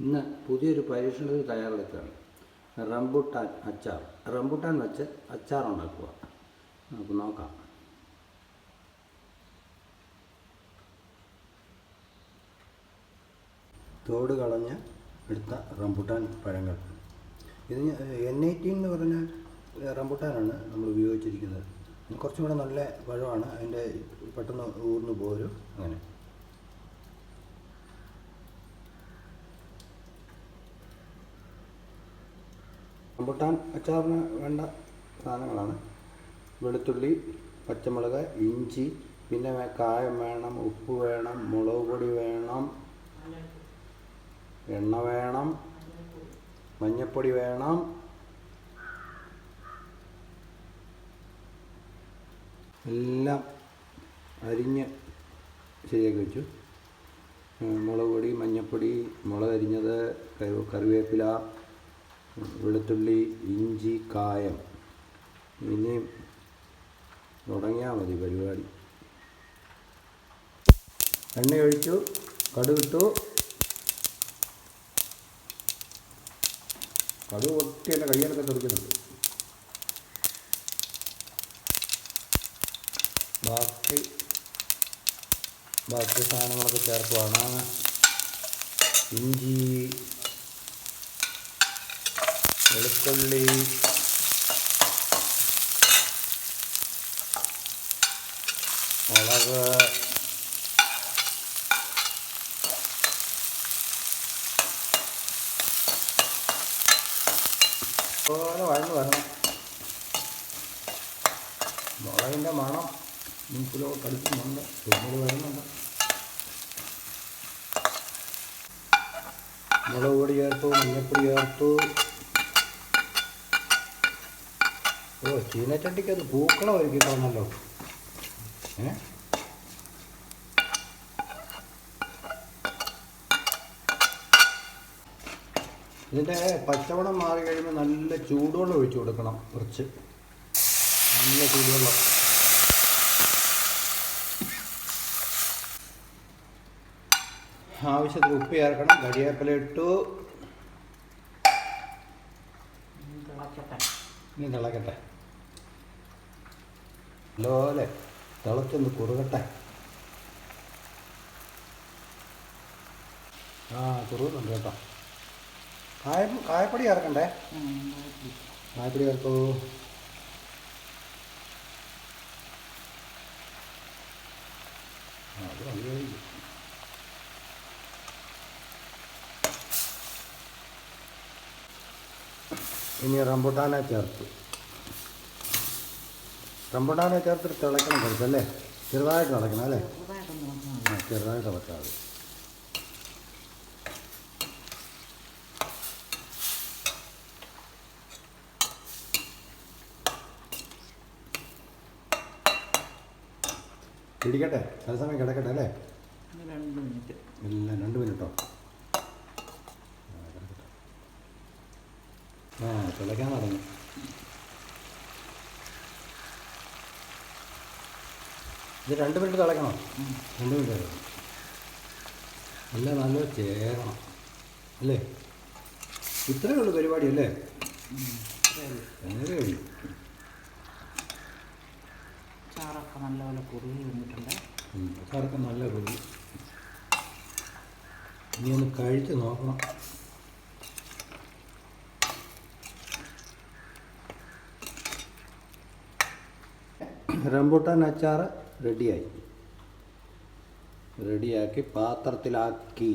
ഇന്ന് പുതിയൊരു പരീക്ഷണത്തിൽ തയ്യാറെടുക്കുകയാണ്. റംബുട്ടാൻ അച്ചാർ. റംബുട്ടാൻ വെച്ച് അച്ചാർ ഉണ്ടാക്കുക. നമുക്ക് നോക്കാം. തോട് കളഞ്ഞ് എടുത്ത റംബുട്ടാൻ പഴങ്ങൾ. ഇത് എൻ ഐറ്റി എന്ന് പറഞ്ഞ റംബുട്ടാനാണ് നമ്മൾ ഉപയോഗിച്ചിരിക്കുന്നത്. കുറച്ചും കൂടെ നല്ല പഴമാണ്. അതിന്റെ പെട്ടെന്ന് ഊർന്നു പോരും. അങ്ങനെ. റംബുട്ടാൻ അച്ചാറിന് വേണ്ട സാധനങ്ങളാണ്. വെളുത്തുള്ളി പച്ചമുളക് ഇഞ്ചി പിന്നെ കായം വേണം ഉപ്പ് വേണം മുളക് പൊടി വേണം എണ്ണ വേണം മഞ്ഞപ്പൊടി വേണം. എല്ലാം അരിഞ്ഞ് ശരിയാക്കി വെച്ചു. മുളക് പൊടി മഞ്ഞപ്പൊടി മുളക് അരിഞ്ഞത് കറിവേപ്പില വെളുത്തുള്ളി ഇഞ്ചി കായം. ഇനിയും തുടങ്ങിയാൽ മതി പരിപാടി. എണ്ണ ഒഴിച്ചു കടുകിട്ടു. കടുക് ഒട്ടി എന്റെ കയ്യിലൊക്കെ തെറിക്കുന്നുണ്ട്. ബാക്കി ബാക്കി സാധനങ്ങളൊക്കെ ചേർക്കുവാണ്. ഇഞ്ചി വെളുത്തുള്ളി. മുളക്. വഴന്ന് വരണം. മുളകിന്റെ മണം മൂക്കിലോ അടിക്കുന്നുണ്ട് തുമ്മൽ വരുന്നുണ്ട്. മുളക് പൊടി ചേർത്തു മഞ്ഞപ്പൊടി ചേർത്തു. ഓ ചീനച്ചട്ടിക്ക് അത് പൂക്കളം ഒരുക്കി തന്നല്ലോ ഏ? ഇതിന്റെ പച്ചവളം മാറി കഴിയുമ്പോൾ നല്ല ചൂടുവെള്ളം ഒഴിച്ചു കൊടുക്കണം കുറച്ച്. നല്ല ചൂടുവെള്ളം. ആവശ്യത്തിന് ഉപ്പ് ചേർക്കണം കരിവേപ്പില ഇട്ടു. ഇനി തിളക്കട്ടെ. നല്ലപോലെ തിളച്ചൊന്ന് കുറുകട്ടെ. ആ കുറുകുന്നുണ്ട് കേട്ടോ. കായ കായപ്പൊടി ചേർക്കണ്ടേ? കായപ്പൊടി ചേർക്കൂ. അത് മതിയായിരിക്കും. ഇനി റംബുട്ടാനെ ചേർത്തു. റംബുട്ടാനെ തിളക്കണം കുറച്ചല്ലേ ചെറുതായിട്ട് തിളക്കണം അല്ലേ? ആ ചെറുതായിട്ട് തിളക്കാതെ പിടിക്കട്ടെ ചില സമയം കിടക്കട്ടെ അല്ലേ? എല്ലാം രണ്ട് മിനിറ്റോ? ആ തിളയ്ക്കാൻ തുടങ്ങി. ഇത് രണ്ട് മിനിറ്റ് തിളക്കണം രണ്ട് മിനിറ്റ് തിളക്കണം നല്ല നല്ല ചേരണം. അല്ലേ? ഇത്രയേ ഉള്ളൂ പരിപാടി അല്ലേ? നേരെ കഴിയും ചാറൊക്കെ നല്ലപോലെ കുറുകി വന്നിട്ടുണ്ട്. ചാറൊക്കെ നല്ല കുറുകി. ഇനി ഒന്ന് കഴിച്ച് നോക്കണം. റംബൂട്ടാൻ रेडी आई रेडी आके पात्र तिलाक की